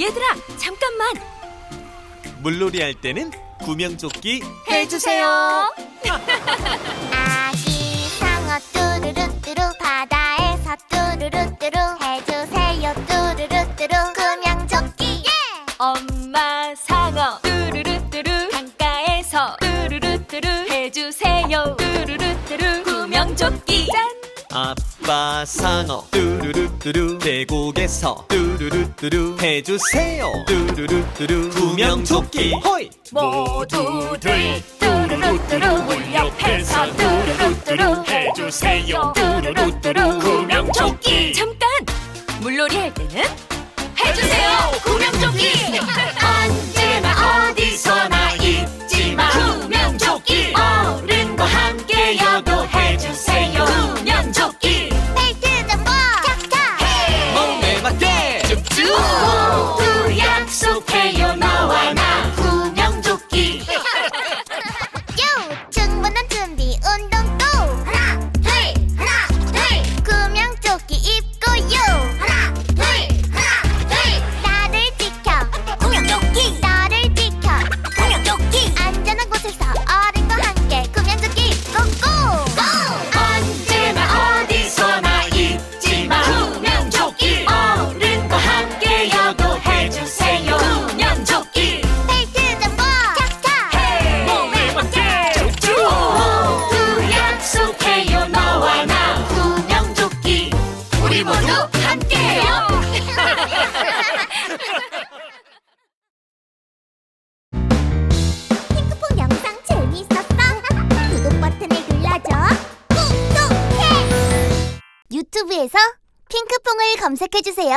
얘들아, 잠깐만. 물놀이 할 때는 구명조끼 해주세요. 아기 상어 뚜루루뚜루 바다에서 뚜루루뚜루 해주세요 뚜루루뚜루 구명조끼 예! 엄마 상어 뚜루루뚜루 강가에서 뚜루루뚜루 해주세요 뚜루루뚜루 구명조끼 짠 아빠 상어 뚜루루뚜루 계곡에서 뚜 루루뚜루 해주세요 뚜루루뚜루 구명조끼 호이 모두들 뚜루루뚜루 물 옆에서 뚜루루뚜루 해주세요 뚜루루뚜루 구명조끼 잠깐 물놀이 할 때는 유튜브에서 핑크퐁을 검색해주세요